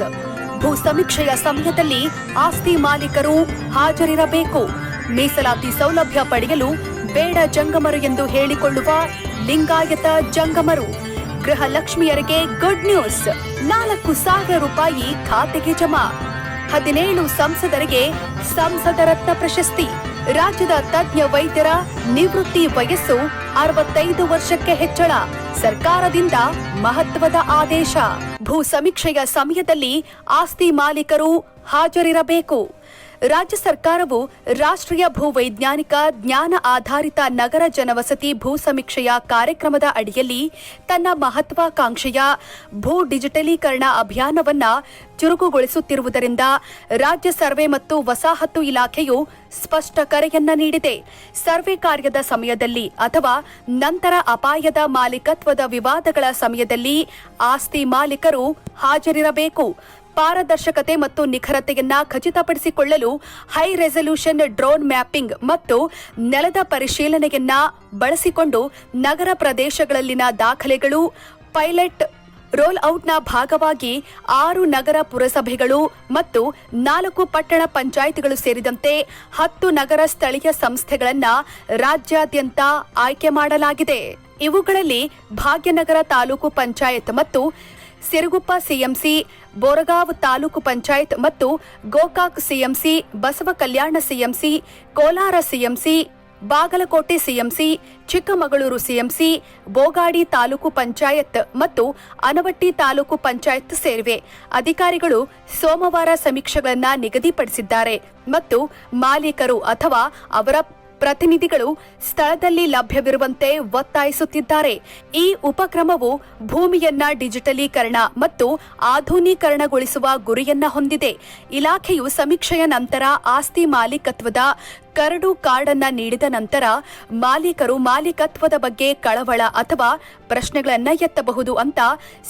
News ಭೂ ಸಮೀಕ್ಷೆಯ ಸಮಯದಲ್ಲಿ ಆಸ್ತಿ ಮಾಲೀಕರು ಹಾಜರಿರಬೇಕು. ಮೀಸಲಾತಿ ಸೌಲಭ್ಯ ಪಡೆಯಲು ಬೇಡ ಜಂಗಮರು ಎಂದು ಹೇಳಿಕೊಳ್ಳುವ ಲಿಂಗಾಯತ ಜಂಗಮರು. ಗೃಹಲಕ್ಷ್ಮಿಯರಿಗೆ ಗುಡ್ ನ್ಯೂಸ್ ನಾಲ್ಕು ಸಾವಿರ ರೂಪಾಯಿ ಖಾತೆಗೆ ಜಮಾ. ಹದಿನೇಳು ಸಂಸದರಿಗೆ ಸಂಸದ ರತ್ನ ಪ್ರಶಸ್ತಿ. ರಾಜ್ಯದ ತಜ್ಞ ವೈದ್ಯರ ನಿವೃತ್ತಿ ವಯಸ್ಸು ಅರವತ್ತೈದು ವರ್ಷಕ್ಕೆ ಹೆಚ್ಚಳ. ಸರ್ಕಾರದಿಂದ ಮಹತ್ವದ ಆದೇಶ. ಭೂ ಸಮೀಕ್ಷೆಯ ಸಮಯದಲ್ಲಿ ಆಸ್ತಿ ಮಾಲೀಕರು ಹಾಜರಿರಬೇಕು. ರಾಜ್ಯ ಸರ್ಕಾರವು ರಾಷ್ಟ್ರೀಯ ಭೂವೈಜ್ಞಾನಿಕ ಜ್ಞಾನ ಆಧಾರಿತ ನಗರ ಜನವಸತಿ ಭೂ ಸಮೀಕ್ಷೆಯ ಕಾರ್ಯಕ್ರಮದ ಅಡಿಯಲ್ಲಿ ತನ್ನ ಮಹತ್ವಾಕಾಂಕ್ಷೆಯ ಭೂ ಡಿಜಿಟಲೀಕರಣ ಅಭಿಯಾನವನ್ನ ಚುರುಕುಗೊಳಿಸುತ್ತಿರುವುದರಿಂದ ರಾಜ್ಯ ಸರ್ವೆ ಮತ್ತು ವಸಾಹತು ಇಲಾಖೆಯು ಸ್ಪಷ್ಟ ಕರೆಯನ್ನ ನೀಡಿದೆ. ಸರ್ವೆ ಕಾರ್ಯದ ಸಮಯದಲ್ಲಿ ಅಥವಾ ನಂತರ ಅಪಾಯದ ಮಾಲೀಕತ್ವದ ವಿವಾದಗಳ ಸಮಯದಲ್ಲಿ ಆಸ್ತಿ ಮಾಲೀಕರು ಹಾಜರಿರಬೇಕು. ಪಾರದರ್ಶಕತೆ ಮತ್ತು ನಿಖರತೆಯನ್ನ ಖಚಿತಪಡಿಸಿಕೊಳ್ಳಲು ಹೈ ರೆಸಲ್ಯೂಷನ್ ಡ್ರೋನ್ ಮ್ಯಾಪಿಂಗ್ ಮತ್ತು ನೆಲದ ಪರಿಶೀಲನೆಯನ್ನ ಬಳಸಿಕೊಂಡು ನಗರ ಪ್ರದೇಶಗಳಲ್ಲಿನ ದಾಖಲೆಗಳು, ಪೈಲಟ್ ರೋಲ್ ಔಟ್ನ ಭಾಗವಾಗಿ ಆರು ನಗರ ಪುರಸಭೆಗಳು ಮತ್ತು ನಾಲ್ಕು ಪಟ್ಟಣ ಪಂಚಾಯಿತಿಗಳು ಸೇರಿದಂತೆ ಹತ್ತು ನಗರ ಸ್ಥಳೀಯ ಸಂಸ್ಥೆಗಳನ್ನ ರಾಜ್ಯಾದ್ಯಂತ ಆಯ್ಕೆ ಮಾಡಲಾಗಿದೆ. ಇವುಗಳಲ್ಲಿ ಭಾಗ್ಯನಗರ ತಾಲೂಕು ಪಂಚಾಯತ್ ಮತ್ತು ಸಿರುಗುಪ್ಪ ಸಿಎಂಸಿ, ಬೋರಗಾವ್ ತಾಲೂಕು ಪಂಚಾಯತ್ ಮತ್ತು Gokak CMC, Basava Kalyana CMC, Kolar CMC Bagalkot CMC, Chikkamagaluru CMC, Bogadi taluk panchayat ಮತ್ತು ಅನವಟ್ಟಿ ತಾಲೂಕು ಪಂಚಾಯತ್ ಸೇರಿವೆ. ಅಧಿಕಾರಿಗಳು ಸೋಮವಾರ ಸಮೀಕ್ಷೆಗಳನ್ನು ನಿಗದಿಪಡಿಸಿದ್ದಾರೆ ಮತ್ತು ಮಾಲೀಕರು ಅಥವಾ ಅವರ ಪ್ರತಿನಿಧಿಗಳು ಸ್ಥಳದಲ್ಲಿ ಲಭ್ಯವಿರುವಂತೆ ಒತ್ತಾಯಿಸುತ್ತಿದ್ದಾರೆ. ಈ ಉಪಕ್ರಮವು ಭೂಮಿಯನ್ನ ಡಿಜಿಟಲೀಕರಣ ಮತ್ತು ಆಧುನೀಕರಣಗೊಳಿಸುವ ಗುರಿಯನ್ನ ಹೊಂದಿದೆ. ಇಲಾಖೆಯು ಸಮೀಕ್ಷೆಯ ನಂತರ ಆಸ್ತಿ ಮಾಲೀಕತ್ವದ ಕರಡು ಕಾರ್ಡನ್ನ ನೀಡಿದ ನಂತರ ಮಾಲೀಕರು ಮಾಲೀಕತ್ವದ ಬಗ್ಗೆ ಕಳವಳ ಅಥವಾ ಪ್ರಶ್ನೆಗಳನ್ನ ಎತ್ತಬಹುದು ಅಂತ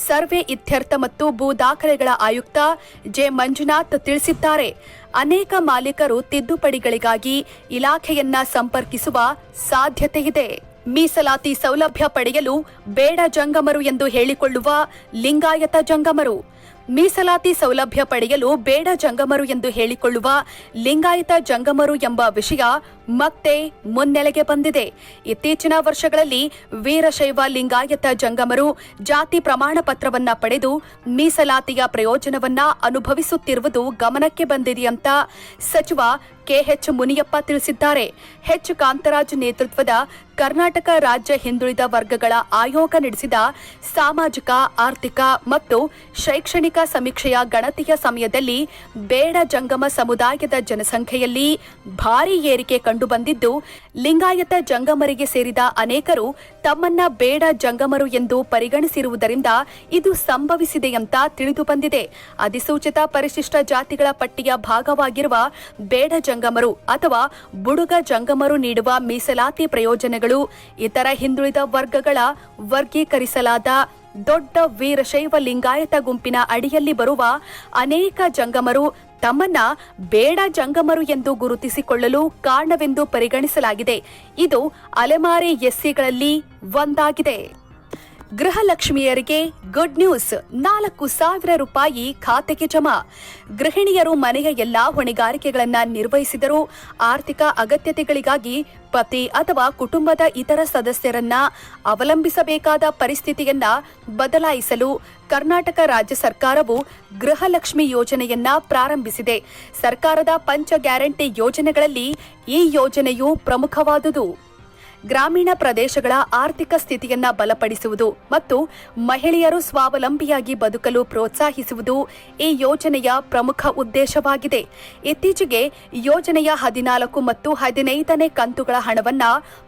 ಸರ್ವೆ ಇತ್ಯರ್ಥ ಮತ್ತು ಭೂ ದಾಖಲೆಗಳ ಆಯುಕ್ತ ಜೆ ಮಂಜುನಾಥ್ ತಿಳಿಸಿದ್ದಾರೆ. ಅನೇಕ ಮಾಲೀಕರು ತಿದ್ದುಪಡಿಗಳಿಗಾಗಿ ಇಲಾಖೆಯನ್ನ ಸಂಪರ್ಕಿಸುವ ಸಾಧ್ಯತೆಯಿದೆ ಮೀಸಲಾತಿ ಸೌಲಭ್ಯ ಪಡೆಯಲು ಬೇಡ ಜಂಗಮರು ಎಂದು ಹೇಳಿಕೊಳ್ಳುವ ಲಿಂಗಾಯತ ಜಂಗಮರು. ಮೀಸಲಾತಿ ಸೌಲಭ್ಯ ಪಡೆಯಲು ಬೇಡ ಜಂಗಮರು ಎಂದು ಹೇಳಿಕೊಳ್ಳುವ ಲಿಂಗಾಯತ ಜಂಗಮರು ಎಂಬ ವಿಷಯ ಮತ್ತೆ ಮುನ್ನೆಲೆಗೆ ಬಂದಿದೆ. ಇತ್ತೀಚಿನ ವರ್ಷಗಳಲ್ಲಿ ವೀರಶೈವ ಲಿಂಗಾಯತ ಜಂಗಮರು ಜಾತಿ ಪ್ರಮಾಣ ಪತ್ರವನ್ನ ಪಡೆದು ಮೀಸಲಾತಿಯ ಪ್ರಯೋಜನವನ್ನ ಅನುಭವಿಸುತ್ತಿರುವುದು ಗಮನಕ್ಕೆ ಬಂದಿದೆ ಅಂತ ಸಚಿವ ಕೆಎಚ್ ಮುನಿಯಪ್ಪ ತಿಳಿಸಿದ್ದಾರೆ. ಹೆಚ್ ಕಾಂತರಾಜ್ ನೇತೃತ್ವದ ಕರ್ನಾಟಕ ರಾಜ್ಯ ಹಿಂದುಳಿದ ವರ್ಗಗಳ ಆಯೋಗ ನಡೆಸಿದ ಸಾಮಾಜಿಕ, ಆರ್ಥಿಕ ಮತ್ತು ಶೈಕ್ಷಣಿಕ ಸಮೀಕ್ಷೆಯ ಗಣತಿಯ ಸಮಯದಲ್ಲಿ ಬೇಡ ಜಂಗಮ ಸಮುದಾಯದ ಜನಸಂಖ್ಯೆಯಲ್ಲಿ ಭಾರೀ ಏರಿಕೆ ಕಂಡುಬಂದಿದ್ದು, ಲಿಂಗಾಯತ ಜಂಗಮರಿಗೆ ಸೇರಿದ ಅನೇಕರು ತಮ್ಮನ್ನ ಬೇಡ ಜಂಗಮರು ಎಂದು ಪರಿಗಣಿಸಿರುವುದರಿಂದ ಇದು ಸಂಭವಿಸಿದೆ ಅಂತ ತಿಳಿದು ಬಂದಿದೆ ಅಧಿಸೂಚಿತ ಪರಿಶಿಷ್ಟ ಜಾತಿಗಳ ಪಟ್ಟಿಯ ಭಾಗವಾಗಿರುವ ಬೇಡ ಜಂಗಮರು ಅಥವಾ ಬುಡುಗ ಜಂಗಮರು ನೀಡುವ ಮೀಸಲಾತಿ ಪ್ರಯೋಜನಗಳು ಇತರ ಹಿಂದುಳಿದ ವರ್ಗಗಳ ವರ್ಗೀಕರಿಸಲಾದ ದೊಡ್ಡ ವೀರಶೈವ ಲಿಂಗಾಯತ ಗುಂಪಿನ ಅಡಿಯಲ್ಲಿ ಬರುವ ಅನೇಕ ಜಂಗಮರು ತಮ್ಮನ್ನ ಬೇಡ ಜಂಗಮರು ಎಂದು ಗುರುತಿಸಿಕೊಳ್ಳಲು ಕಾರಣವೆಂದು ಪರಿಗಣಿಸಲಾಗಿದೆ. ಇದು ಅಲೆಮಾರಿ ಎಸ್ಸಿಗಳಲ್ಲಿ ಒಂದಾಗಿದೆ. ಗೃಹಲಕ್ಷ್ಮಿಯರಿಗೆ ಗುಡ್ ನ್ಯೂಸ್ ನಾಲ್ಕು ಸಾವಿರ ರೂಪಾಯಿ ಖಾತೆಗೆ ಜಮಾ. ಗೃಹಿಣಿಯರು ಮನೆಯ ಎಲ್ಲಾ ಹೊಣೆಗಾರಿಕೆಗಳನ್ನು ನಿರ್ವಹಿಸಿದರೂ ಆರ್ಥಿಕ ಅಗತ್ಯತೆಗಳಿಗಾಗಿ ಪತಿ ಅಥವಾ ಕುಟುಂಬದ ಇತರ ಸದಸ್ಯರನ್ನ ಅವಲಂಬಿಸಬೇಕಾದ ಪರಿಸ್ಥಿತಿಯನ್ನ ಬದಲಾಯಿಸಲು ಕರ್ನಾಟಕ ರಾಜ್ಯ ಸರ್ಕಾರವು ಗೃಹಲಕ್ಷ್ಮಿ ಯೋಜನೆಯನ್ನ ಪ್ರಾರಂಭಿಸಿದೆ. ಸರ್ಕಾರದ ಪಂಚ ಗ್ಯಾರಂಟಿ ಯೋಜನೆಗಳಲ್ಲಿ ಈ ಯೋಜನೆಯು ಪ್ರಮುಖವಾದುದು. ಗ್ರಾಮೀಣ ಪ್ರದೇಶಗಳ ಆರ್ಥಿಕ ಸ್ಥಿತಿಯನ್ನ ಬಲಪಡಿಸುವುದು ಮತ್ತು ಮಹಿಳೆಯರು ಸ್ವಾವಲಂಬಿಯಾಗಿ ಬದುಕಲು ಪ್ರೋತ್ಸಾಹಿಸುವುದು ಈ ಯೋಜನೆಯ ಪ್ರಮುಖ ಉದ್ದೇಶವಾಗಿದೆ. ಇತ್ತೀಚೆಗೆ ಯೋಜನೆಯ ಹದಿನಾಲ್ಕು ಮತ್ತು ಹದಿನೈದನೇ ಕಂತುಗಳ ಹಣವನ್ನ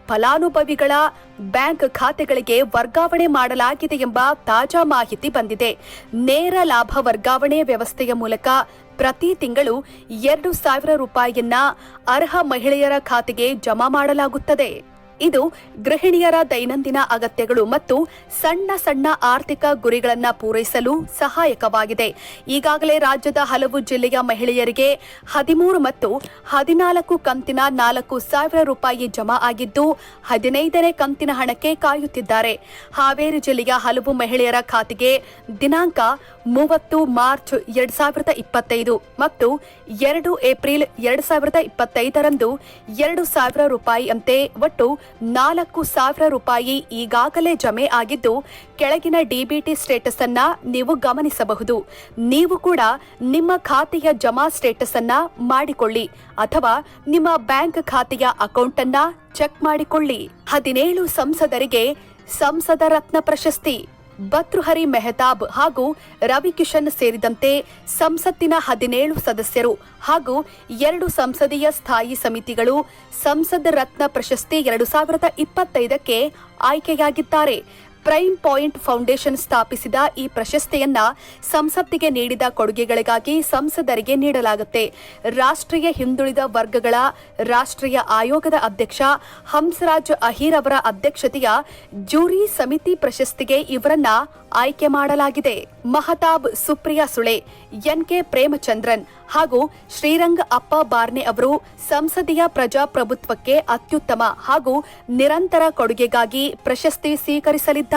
ಫಲಾನುಭವಿಗಳ ಬ್ಯಾಂಕ್ ಖಾತೆಗಳಿಗೆ ವರ್ಗಾವಣೆ ಮಾಡಲಾಗಿದೆ ಎಂಬ ತಾಜಾ ಮಾಹಿತಿ ಬಂದಿದೆ. ನೇರ ಲಾಭ ವರ್ಗಾವಣೆ ವ್ಯವಸ್ಥೆಯ ಮೂಲಕ ಪ್ರತಿ ತಿಂಗಳು ಎರಡು ಸಾವಿರ ರೂಪಾಯಿಯನ್ನ ಅರ್ಹ ಮಹಿಳೆಯರ ಖಾತೆಗೆ ಜಮಾ ಮಾಡಲಾಗುತ್ತದೆ. ಇದು ಗೃಹಿಣಿಯರ ದೈನಂದಿನ ಅಗತ್ಯಗಳು ಮತ್ತು ಸಣ್ಣ ಸಣ್ಣ ಆರ್ಥಿಕ ಗುರಿಗಳನ್ನು ಪೂರೈಸಲು ಸಹಾಯಕವಾಗಿದೆ. ಈಗಾಗಲೇ ರಾಜ್ಯದ ಹಲವು ಜಿಲ್ಲೆಯ ಮಹಿಳೆಯರಿಗೆ ಹದಿಮೂರು ಮತ್ತು ಹದಿನಾಲ್ಕು ಕಂತಿನ ನಾಲ್ಕು ಸಾವಿರ ರೂಪಾಯಿ ಜಮಾ ಆಗಿದ್ದು, ಹದಿನೈದನೇ ಕಂತಿನ ಹಣಕ್ಕೆ ಕಾಯುತ್ತಿದ್ದಾರೆ. ಹಾವೇರಿ ಜಿಲ್ಲೆಯ ಹಲವು ಮಹಿಳೆಯರ ಖಾತೆಗೆ ದಿನಾಂಕ ಮೂವತ್ತು ಮಾರ್ಚ್ ಎರಡ್ ಸಾವಿರದ ಇಪ್ಪತ್ತೈದು ಮತ್ತು ಎರಡು ಏಪ್ರಿಲ್ ಎರಡ್ ಸಾವಿರದ ಇಪ್ಪತ್ತೈದರಂದು ಎರಡು ಸಾವಿರ ರೂಪಾಯಿಯಂತೆ ಒಟ್ಟು ನಾಲ್ಕು ಸಾವಿರ ರೂಪಾಯಿ ಈಗಾಗಲೇ ಜಮೆ ಆಗಿದ್ದು, ಕೆಳಗಿನ ಡಿಬಿಟಿ ಸ್ಟೇಟಸ್ ಅನ್ನ ನೀವು ಗಮನಿಸಬಹುದು. ನೀವು ಕೂಡ ನಿಮ್ಮ ಖಾತೆಯ ಜಮಾ ಸ್ಟೇಟಸ್ ಅನ್ನ ಮಾಡಿಕೊಳ್ಳಿ ಅಥವಾ ನಿಮ್ಮ ಬ್ಯಾಂಕ್ ಖಾತೆಯ ಅಕೌಂಟ್ ಅನ್ನ ಚೆಕ್ ಮಾಡಿಕೊಳ್ಳಿ. ಹದಿನೇಳು ಸಂಸದರಿಗೆ ಸಂಸದ ರತ್ನ ಪ್ರಶಸ್ತಿ. ಭತೃಹರಿ ಮೆಹತಾಬ್ ಹಾಗೂ ರವಿಕಿಶನ್ ಸೇರಿದಂತೆ ಸಂಸತ್ತಿನ ಹದಿನೇಳು ಸದಸ್ಯರು ಹಾಗೂ ಎರಡು ಸಂಸದೀಯ ಸ್ಥಾಯಿ ಸಮಿತಿಗಳು ಸಂಸದ್ ರತ್ನ ಪ್ರಶಸ್ತಿ ಎರಡು ಸಾವಿರದ ಇಪ್ಪತ್ತೈದಕ್ಕೆ ಆಯ್ಕೆಯಾಗಿದ್ದಾರೆ. ಪ್ರೈಮ್ ಪಾಯಿಂಟ್ ಫೌಂಡೇಶನ್ ಸ್ಥಾಪಿಸಿದ ಈ ಪ್ರಶಸ್ತಿಯನ್ನ ಸಂಸತ್ತಿಗೆ ನೀಡಿದ ಕೊಡುಗೆಗಳಿಗಾಗಿ ಸಂಸದರಿಗೆ ನೀಡಲಾಗುತ್ತೆ. ರಾಷ್ಟ್ರೀಯ ಹಿಂದುಳಿದ ವರ್ಗಗಳ ರಾಷ್ಟ್ರೀಯ ಆಯೋಗದ ಅಧ್ಯಕ್ಷ ಹಂಸರಾಜ್ ಅಹೀರ್ ಅವರ ಅಧ್ಯಕ್ಷತೆಯ ಜೂರಿ ಸಮಿತಿ ಪ್ರಶಸ್ತಿಗೆ ಇವರನ್ನ ಆಯ್ಕೆ ಮಾಡಲಾಗಿದೆ. ಮಹತಾಬ್ ಸುಪ್ರಿಯಾ ಸುಳೆ ಎನ್ ಕೆ ಪ್ರೇಮಚಂದ್ರನ್ ಹಾಗೂ ಶ್ರೀರಂಗ ಅಪ್ಪ ಬಾರ್ನೆ ಅವರು ಸಂಸದೀಯ ಪ್ರಜಾಪ್ರಭುತ್ವಕ್ಕೆ ಅತ್ಯುತ್ತಮ ಹಾಗೂ ನಿರಂತರ ಕೊಡುಗೆಗಾಗಿ ಪ್ರಶಸ್ತಿ ಸ್ವೀಕರಿಸಲಿದ್ದಾರೆ.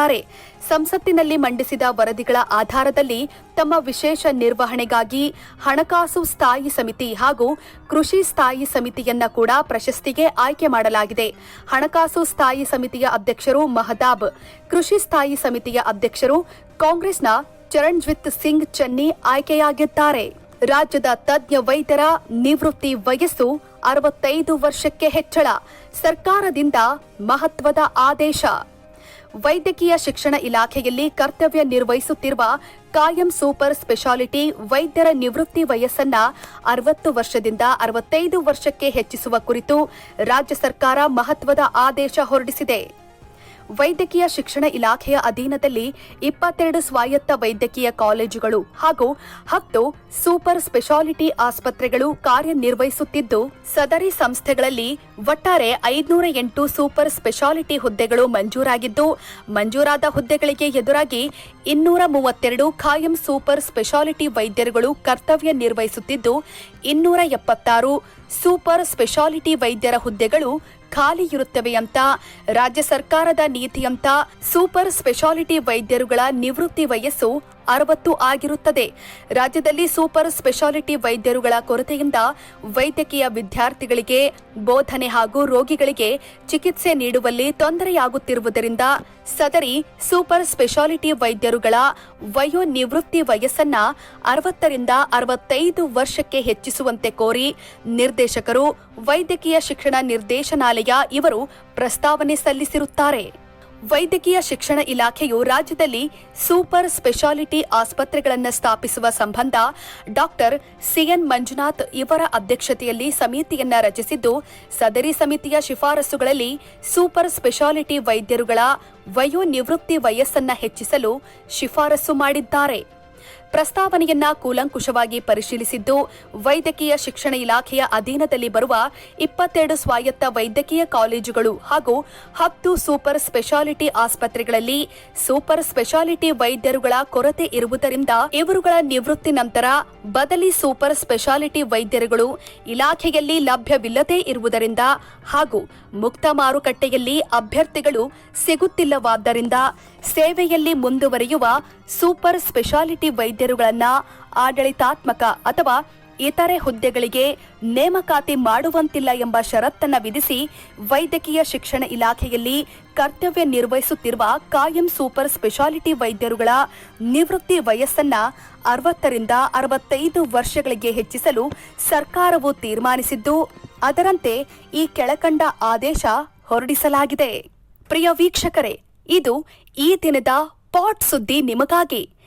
ಸಂಸತ್ತಿನಲ್ಲಿ ಮಂಡಿಸಿದ ವರದಿಗಳ ಆಧಾರದಲ್ಲಿ ತಮ್ಮ ವಿಶೇಷ ನಿರ್ವಹಣೆಗಾಗಿ ಹಣಕಾಸು ಸ್ಥಾಯಿ ಸಮಿತಿ ಹಾಗೂ ಕೃಷಿ ಸ್ಥಾಯಿ ಸಮಿತಿಯನ್ನ ಕೂಡ ಪ್ರಶಸ್ತಿಗೆ ಆಯ್ಕೆ ಮಾಡಲಾಗಿದೆ. ಹಣಕಾಸು ಸ್ಥಾಯಿ ಸಮಿತಿಯ ಅಧ್ಯಕ್ಷರು ಮಹದಾಬ್, ಕೃಷಿ ಸ್ಥಾಯಿ ಸಮಿತಿಯ ಅಧ್ಯಕ್ಷರು ಕಾಂಗ್ರೆಸ್ನ ಚರಣ್ಜಿತ್ ಸಿಂಗ್ ಚನ್ನಿ ಆಯ್ಕೆಯಾಗಿದ್ದಾರೆ. ರಾಜ್ಯದ ತಜ್ಞ ವೈದ್ಯರ ನಿವೃತ್ತಿ ವಯಸ್ಸು ಅರವತ್ತೈದು ವರ್ಷಕ್ಕೆ ಹೆಚ್ಚಳ. ಸರ್ಕಾರದಿಂದ ಮಹತ್ವದ ಆದೇಶ. ವೈದ್ಯಕೀಯ ಶಿಕ್ಷಣ ಇಲಾಖೆಯಲ್ಲಿ ಕರ್ತವ್ಯ ನಿರ್ವಹಿಸುತ್ತಿರುವ ಕಾಯಂ ಸೂಪರ್ ಸ್ಪೆಷಾಲಿಟಿ ವೈದ್ಯರ ನಿವೃತ್ತಿ ವಯಸ್ಸನ್ನ ಅರವತ್ತು ವರ್ಷದಿಂದ ಅರವತ್ತೈದು ವರ್ಷಕ್ಕೆ ಹೆಚ್ಚಿಸುವ ಕುರಿತು ರಾಜ್ಯ ಸರ್ಕಾರ ಮಹತ್ವದ ಆದೇಶ ಹೊರಡಿಸಿದೆ. ವೈದ್ಯಕೀಯ ಶಿಕ್ಷಣ ಇಲಾಖೆಯ ಅಧೀನದಲ್ಲಿ ಇಪ್ಪತ್ತೆರಡು ಸ್ವಾಯತ್ತ ವೈದ್ಯಕೀಯ ಕಾಲೇಜುಗಳು ಹಾಗೂ ಹತ್ತು ಸೂಪರ್ ಸ್ಪೆಷಾಲಿಟಿ ಆಸ್ಪತ್ರೆಗಳು ಕಾರ್ಯನಿರ್ವಹಿಸುತ್ತಿದ್ದು, ಸದರಿ ಸಂಸ್ಥೆಗಳಲ್ಲಿ ಒಟ್ಟಾರೆ ಐದುನೂರ ಎಂಟು ಸೂಪರ್ ಸ್ಪೆಷಾಲಿಟಿ ಹುದ್ದೆಗಳು ಮಂಜೂರಾಗಿದ್ದು, ಮಂಜೂರಾದ ಹುದ್ದೆಗಳಿಗೆ ಎದುರಾಗಿ ಇನ್ನೂರ ಮೂವತ್ತೆರಡು ಖಾಯಂ ಸೂಪರ್ ಸ್ಪೆಷಾಲಿಟಿ ವೈದ್ಯರುಗಳು ಕರ್ತವ್ಯ ನಿರ್ವಹಿಸುತ್ತಿದ್ದು, ಇನ್ನೂರ ಎಪ್ಪತ್ತಾರು ಸೂಪರ್ ಸ್ಪೆಷಾಲಿಟಿ ವೈದ್ಯರ ಹುದ್ದೆಗಳು ಖಾಲಿ ಇರುತ್ತವೆ ಅಂತ ರಾಜ್ಯ ಸರ್ಕಾರದ ನೀತಿಯಂತ ಸೂಪರ್ ಸ್ಪೆಷಾಲಿಟಿ ವೈದ್ಯರುಗಳ ನಿವೃತ್ತಿ ವಯಸ್ಸು ಅರವತ್ತು ಆಗಿರುತ್ತದೆ. ರಾಜ್ಯದಲ್ಲಿ ಸೂಪರ್ ಸ್ಪೆಷಾಲಿಟಿ ವೈದ್ಯರುಗಳ ಕೊರತೆಯಿಂದ ವೈದ್ಯಕೀಯ ವಿದ್ಯಾರ್ಥಿಗಳಿಗೆ ಬೋಧನೆ ಹಾಗೂ ರೋಗಿಗಳಿಗೆ ಚಿಕಿತ್ಸೆ ನೀಡುವಲ್ಲಿ ತೊಂದರೆಯಾಗುತ್ತಿರುವುದರಿಂದ ಸದರಿ ಸೂಪರ್ ಸ್ಪೆಷಾಲಿಟಿ ವೈದ್ಯರುಗಳ ವಯೋ ನಿವೃತ್ತಿ ವಯಸ್ಸನ್ನ ಅರವತ್ತರಿಂದ ಅರವತ್ತೈದು ವರ್ಷಕ್ಕೆ ಹೆಚ್ಚಿಸುವಂತೆ ಕೋರಿ ನಿರ್ದೇಶಕರು ವೈದ್ಯಕೀಯ ಶಿಕ್ಷಣ ನಿರ್ದೇಶನಾಲಯ ಇವರು ಪ್ರಸ್ತಾವನೆ ಸಲ್ಲಿಸಿರುತ್ತಾರೆ. ವೈದ್ಯಕೀಯ ಶಿಕ್ಷಣ ಇಲಾಖೆಯು ರಾಜ್ಯದಲ್ಲಿ ಸೂಪರ್ ಸ್ಪೆಷಾಲಿಟಿ ಆಸ್ಪತ್ರೆಗಳನ್ನು ಸ್ಥಾಪಿಸುವ ಸಂಬಂಧ ಡಾಕ್ಟರ್ ಸಿಎನ್ ಮಂಜುನಾಥ್ ಇವರ ಅಧ್ಯಕ್ಷತೆಯಲ್ಲಿ ಸಮಿತಿಯನ್ನ ರಚಿಸಿದ್ದು, ಸದರಿ ಸಮಿತಿಯ ಶಿಫಾರಸುಗಳಲ್ಲಿ ಸೂಪರ್ ಸ್ಪೆಷಾಲಿಟಿ ವೈದ್ಯರುಗಳ ವಯೋನಿವೃತ್ತಿ ವಯಸ್ಸನ್ನ ಹೆಚ್ಚಿಸಲು ಶಿಫಾರಸು ಮಾಡಿದ್ದಾರೆ. ಪ್ರಸ್ತಾವನೆಯನ್ನ ಕೂಲಂಕುಷವಾಗಿ ಪರಿಶೀಲಿಸಿದ್ದು, ವೈದ್ಯಕೀಯ ಶಿಕ್ಷಣ ಇಲಾಖೆಯ ಅಧೀನದಲ್ಲಿ ಬರುವ ಇಪ್ಪತ್ತೆರಡು ಸ್ವಾಯತ್ತ ವೈದ್ಯಕೀಯ ಕಾಲೇಜುಗಳು ಹಾಗೂ ಹತ್ತು ಸೂಪರ್ ಸ್ಪೆಷಾಲಿಟಿ ಆಸ್ಪತ್ರೆಗಳಲ್ಲಿ ಸೂಪರ್ ಸ್ಪೆಷಾಲಿಟಿ ವೈದ್ಯರುಗಳ ಕೊರತೆ ಇರುವುದರಿಂದ ಇವರುಗಳ ನಿವೃತ್ತಿ ನಂತರ ಬದಲಿ ಸೂಪರ್ ಸ್ಪೆಷಾಲಿಟಿ ವೈದ್ಯರುಗಳು ಇಲಾಖೆಯಲ್ಲಿ ಲಭ್ಯವಿಲ್ಲದೇ ಇರುವುದರಿಂದ ಹಾಗೂ ಮುಕ್ತ ಮಾರುಕಟ್ಟೆಯಲ್ಲಿ ಅಭ್ಯರ್ಥಿಗಳು ಸಿಗುತ್ತಿಲ್ಲವಾದ್ದರಿಂದ ಸೇವೆಯಲ್ಲಿ ಮುಂದುವರಿಯುವ ಸೂಪರ್ ಸ್ಪೆಷಾಲಿಟಿ ವೈದ್ಯರುಗಳನ್ನ ಆಡಳಿತಾತ್ಮಕ ಅಥವಾ ಇತರೆ ಹುದ್ದೆಗಳಿಗೆ ನೇಮಕಾತಿ ಮಾಡುವಂತಿಲ್ಲ ಎಂಬ ಷರತ್ತನ್ನು ವಿಧಿಸಿ ವೈದ್ಯಕೀಯ ಶಿಕ್ಷಣ ಇಲಾಖೆಯಲ್ಲಿ ಕರ್ತವ್ಯ ನಿರ್ವಹಿಸುತ್ತಿರುವ ಕಾಯಂ ಸೂಪರ್ ಸ್ಪೆಷಾಲಿಟಿ ವೈದ್ಯರುಗಳ ನಿವೃತ್ತಿ ವಯಸ್ಸನ್ನ ಅರವತ್ತರಿಂದ ಅರವತ್ತೈದು ವರ್ಷಗಳಿಗೆ ಹೆಚ್ಚಿಸಲು ಸರ್ಕಾರವು ತೀರ್ಮಾನಿಸಿದ್ದು, ಅದರಂತೆ ಈ ಕೆಳಕಂಡ ಆದೇಶ ಹೊರಡಿಸಲಾಗಿದೆ. ಪ್ರಿಯ ವೀಕ್ಷಕರೇ, ಇದು ಈ ದಿನದ ಪಾಟ್ ಸುದ್ದಿ ನಿಮಗಾಗಿ.